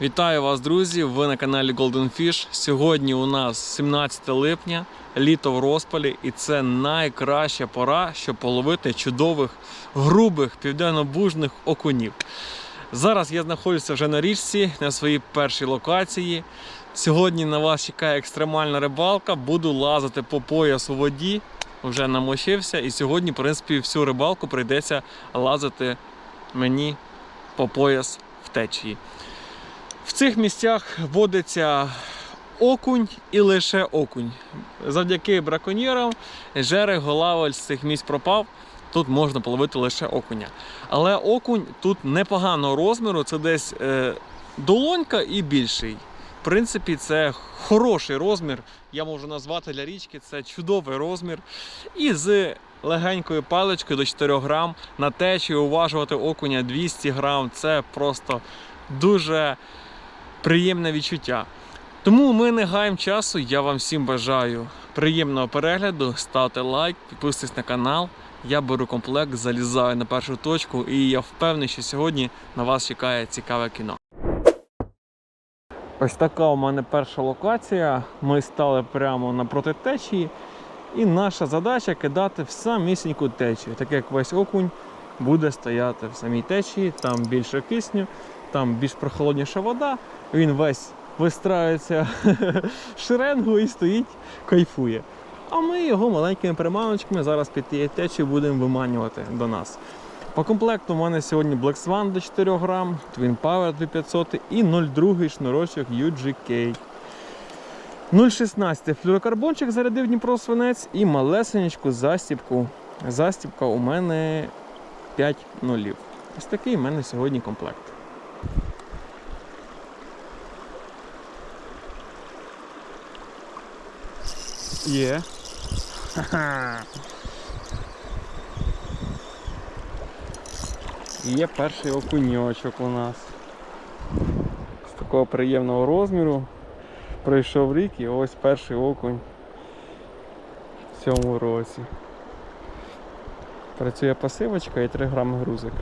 Вітаю вас, друзі! Ви на каналі Golden Fish. Сьогодні у нас 17 липня, літо в розпалі, і це найкраща пора, щоб половити чудових, грубих південно-бужних окунів. Зараз я знаходжуся вже на річці, на своїй першій локації. Сьогодні на вас чекає екстремальна рибалка. Буду лазити по пояс у воді. Вже намочився, і сьогодні, в принципі, всю рибалку прийдеться лазити мені по пояс в течії. В цих місцях водиться окунь і лише окунь. Завдяки браконьєрам жерех голавель з цих місць пропав. Тут можна половити лише окуня. Але окунь тут непоганого розміру, це десь е, долонька і більший. В принципі, це хороший розмір. Я можу назвати для річки, це чудовий розмір. І з легенькою паличкою до 4 грам на течію уважувати окуня 200 грам. Це просто дуже приємне відчуття. Тому ми не гаємо часу. Я вам всім бажаю приємного перегляду. Ставте лайк, підписуйтесь на канал. Я беру комплект, залізаю на першу точку, і я впевнений, що сьогодні на вас чекає цікаве кіно. Ось така у мене перша локація. Ми стали прямо напроти течії, і наша задача кидати в самісіньку течію, так як весь окунь буде стояти в самій течії, там більше кисню, там більш прохолодніша вода. Він весь вистраюється в шеренгу і стоїть, кайфує. А ми його маленькими приманочками зараз під тією течією будемо виманювати до нас. По комплекту у мене сьогодні Black Swan до 4 грам, Twin Power 2500 і 0,2 шнурочок UGK. 0,16 флюрокарбончик зарядив Дніпро свинець і малесенечку застібку. Застібка у мене 5 нулів. Ось такий у мене сьогодні комплект. Є. Є перший окуньочок у нас. З такого приємного розміру. Пройшов рік і ось перший окунь в цьому році. Працює пасивочка і 3 грами грузик.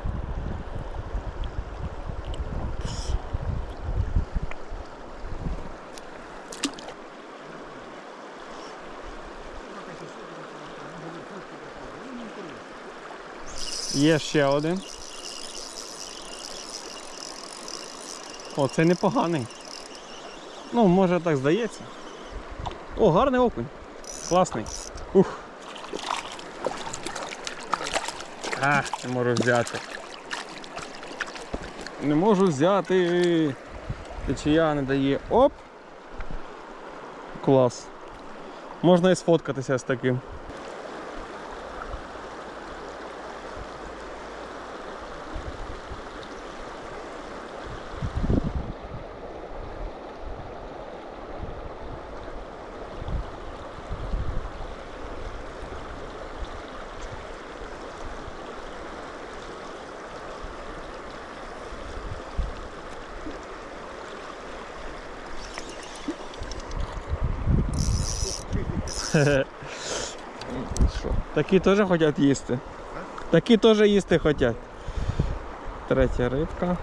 Є ще один. О, це непоганий. Ну, може так здається. О, гарний окунь. Класний. Ух. А, не можу взяти. Не можу взяти. Течія не дає. Оп! Клас. Можна і сфоткатися з таким. Такі теж хочуть їсти. Такі теж їсти хочуть. Третя рибка.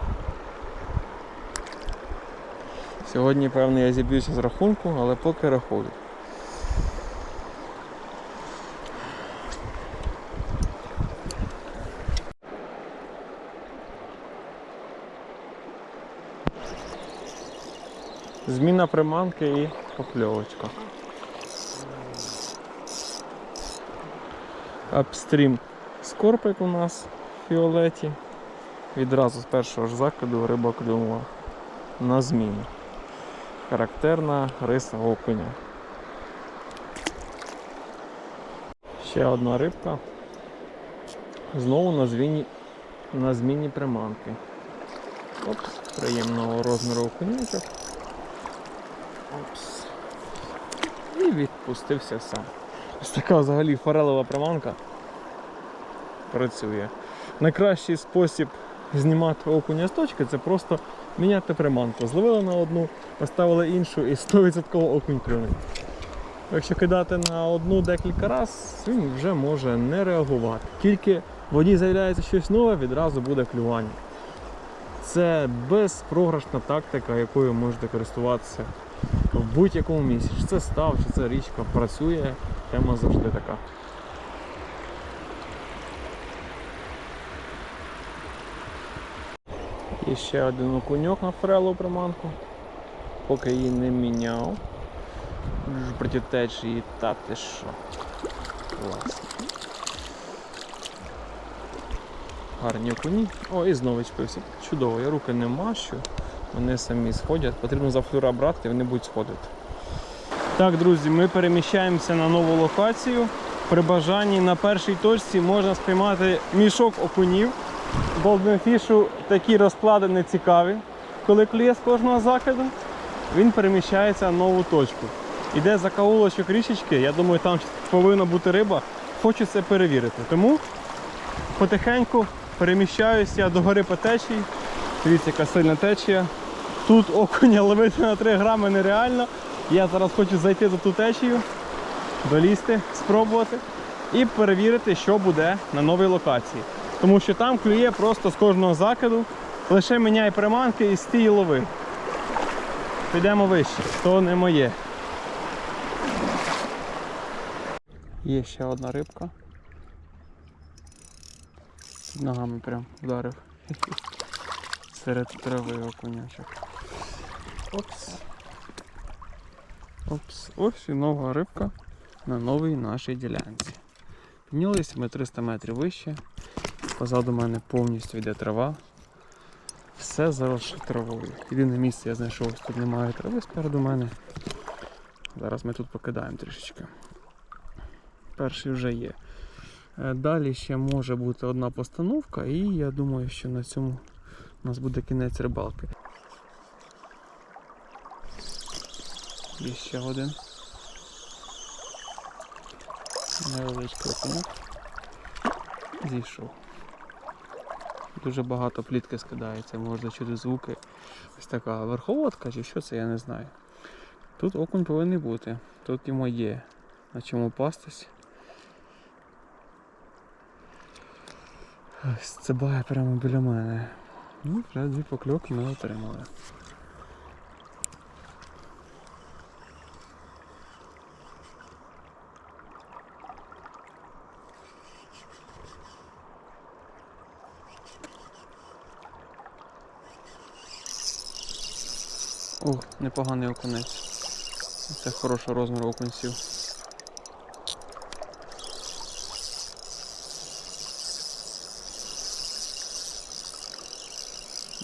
Сьогодні, певно, я зіб'юся з рахунку, але поки рахую. Зміна приманки і покльовочка. Апстрім скорпик у нас в фіолеті. Відразу з першого ж закиду риба клюнула на зміну. Характерна риса окуня. Ще одна рибка. Знову на зміні, на зміні приманки. Опс, приємного розміру окунячок. Опс. І відпустився сам. Ось така взагалі форелева приманка працює. Найкращий спосіб знімати окуня з точки це просто міняти приманку. Зловили на одну, поставили іншу і 100% окунь клюне. Якщо кидати на одну декілька разів, він вже може не реагувати. Тільки в воді з'являється щось нове, відразу буде клювання. Це безпрограшна тактика, якою можете користуватися в будь-якому місці. Чи це став, чи це річка працює, тема завжди така. І ще один окуньок на фрелу приманку. Поки її не міняв. Проти течії, та ти що. Клас. Гарні окуні. О, і знову чпився. Чудово, я руки не мащу. Вони самі сходять. Потрібно за флюра брати, вони будуть сходити. Так, друзі, ми переміщаємося на нову локацію. При бажанні на першій точці можна спіймати мішок окунів. Голденфішу такі розклади не цікаві. Коли клює з кожного закиду, він переміщається на нову точку. Іде за каулочок річечки, я думаю, там повинна бути риба. Хочу це перевірити. Тому потихеньку переміщаюся до гори по течії. Дивіться, яка сильна течія. Тут окуня ловити на 3 грами нереально. Я зараз хочу зайти за ту течію, долізти, спробувати і перевірити, що буде на новій локації. Тому що там клює просто з кожного закиду. Лише міняй приманки і стій лови. Підемо вище, то не моє. Є ще одна рибка. Під ногами прям вдарив. Серед трави окунячок. Опс. Опс. Ось і нова рибка на новій нашій ділянці. Піднялися ми 300 метрів вище. Позаду мене повністю йде трава. Все заросше травою. Єдине місце я знайшов, ось тут немає трави спереду мене. Зараз ми тут покидаємо трішечки. Перший вже є. Е, Далі ще може бути одна постановка, і я думаю, що на цьому у нас буде кінець рибалки. Є ще один. Невеличкий окунок. Зійшов. Дуже багато плітки скидається, можна через звуки. Ось така верховодка чи що це, я не знаю. Тут окунь повинен бути. Тут йому є на чому пастись. Ось Цибає прямо біля мене. Ну, дві покльоки ми отримали. О, непоганий окунець. Це хорошого розміру окунців.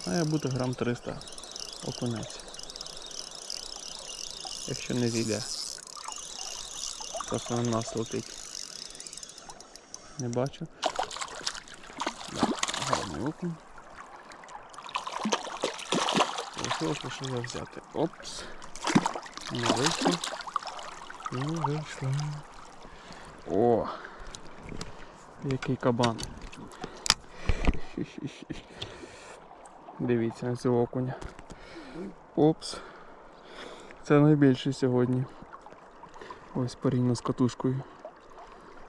Має бути грам 300 окунець. Якщо не зійде. Просто на нас летить. Не бачу. Да, гарний окунь. Залишилось лише його взяти. Опс. Не вийшло. Не вийшло. О! Який кабан. Дивіться на цього окуня. Опс. Це найбільший сьогодні. Ось порівняно з катушкою.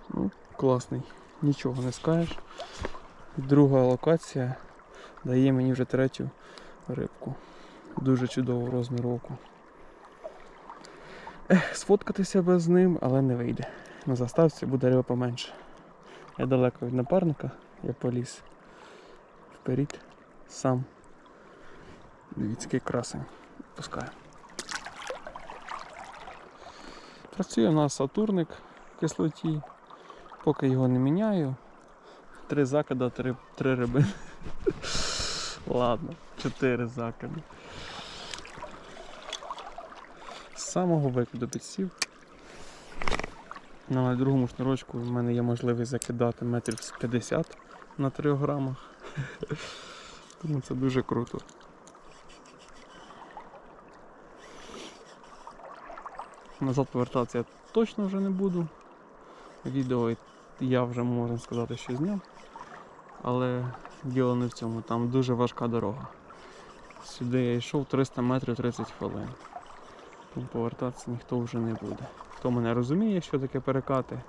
Ну, класний. Нічого не скажеш. Друга локація дає мені вже третю рибку. Дуже чудового розміру оку. Ех, сфоткатися без ним, але не вийде. На заставці буде риба поменше. Я далеко від напарника, я поліз вперед сам. Дивіться, який красень. Пускаю. Працює у нас Сатурник в кислоті. Поки його не міняю. Три закида, три, три риби. Ладно, чотири закиди. З самого викиду підсів. На другому шнурочку в мене є можливість закидати метрів з 50 на 3 грамах. Тому це дуже круто. Назад повертатися я точно вже не буду. Відео я вже можна сказати, що зняв. Але діло не в цьому, там дуже важка дорога. Сюди я йшов 300 метрів 30 хвилин. Повертатися ніхто вже не буде. Хто мене розуміє, що таке перекати,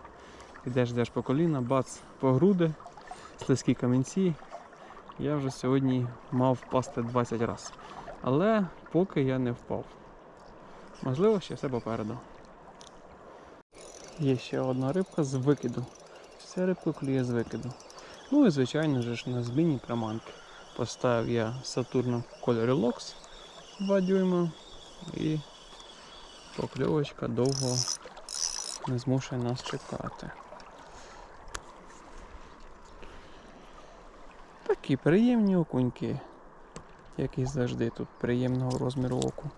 ідеш йдеш по коліна, бац, по груди, слизькі камінці я вже сьогодні мав впасти 20 разів. Але поки я не впав. Можливо, ще все попереду. Є ще одна рибка з викиду. Вся рибка клює з викиду. Ну і звичайно ж на змінні приманки. Поставив я Сатурн в кольорі Локс 2 дюйма і покльовочка довго не змушує нас чекати. Такі приємні окуньки, як і завжди тут приємного розміру оку.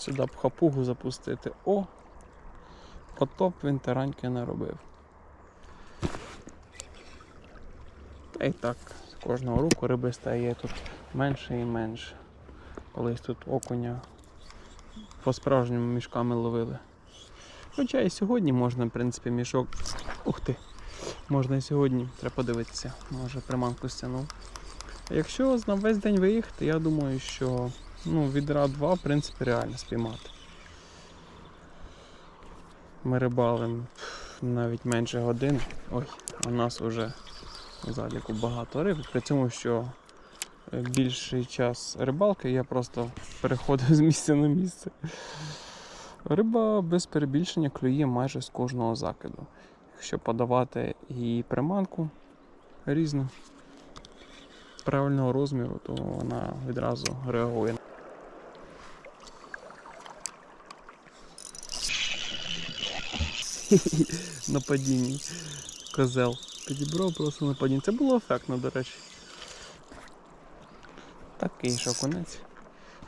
Сюди б хапугу запустити. О! Ото б він тараньки наробив. Та й так, з кожного року риби стає тут менше і менше. Колись тут окуня по-справжньому мішками ловили. Хоча і сьогодні можна, в принципі, мішок. Ух ти! Можна і сьогодні, треба подивитися, може приманку стягнув. Якщо на весь день виїхати, я думаю, що ну, відра 2 в принципі реально спіймати. Ми рибалим навіть менше години. Ой, у нас вже у заліку багато риб. При цьому, що більший час рибалки я просто переходив з місця на місце. Риба без перебільшення клює майже з кожного закиду. Якщо подавати її приманку різну правильного розміру, то вона відразу реагує. на падінні. Козел. Підібрав просто на падінні. Це було ефектно, до речі. Такий шокунець.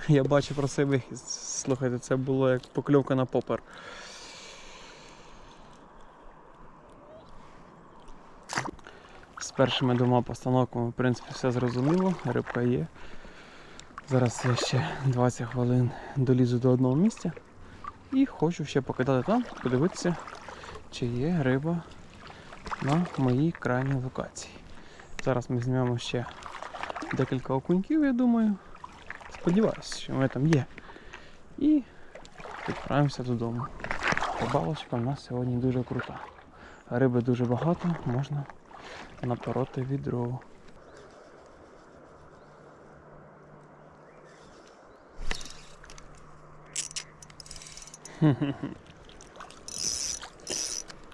Я бачив про вихід. Слухайте, це було як покльовка на попер. З першими двома постановками, в принципі, все зрозуміло, рибка є. Зараз я ще 20 хвилин долізу до одного місця і хочу ще покидати там, подивитися, чи є риба на моїй крайній локації. Зараз ми знімемо ще декілька окуньків, я думаю. Сподіваюся, що вони там є. І відправимося додому. Рибалочка у нас сьогодні дуже крута. Риби дуже багато, можна напороти відро.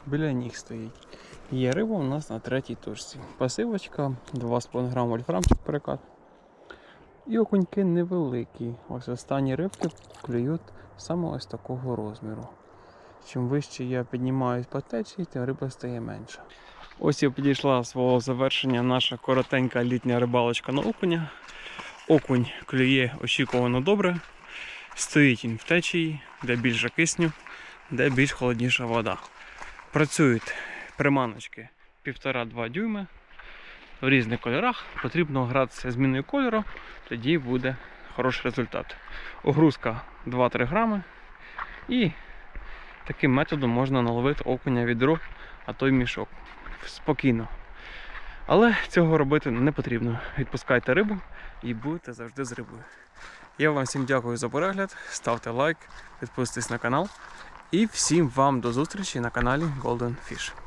Біля ніг стоїть. Є риба у нас на третій точці. Пасивочка, 2,5 грам вольфрамчик перекат. І окуньки невеликі. Ось останні рибки клюють саме ось такого розміру. Чим вище я піднімаюсь по течії, тим риба стає менша. Ось і підійшла свого завершення наша коротенька літня рибалочка на окуня. Окунь клює очікувано добре. Стоїть він в течії, де більше кисню, де більш холодніша вода. Працюють приманочки 1,5-2 дюйми в різних кольорах. Потрібно гратися зміною кольору, тоді буде хороший результат. Огрузка 2-3 грами. І таким методом можна наловити окуня відро, а то й мішок. Спокійно. Але цього робити не потрібно. Відпускайте рибу і будете завжди з рибою. Я вам всім дякую за перегляд. Ставте лайк, підписуйтесь на канал. І всім вам до зустрічі на каналі Golden Fish.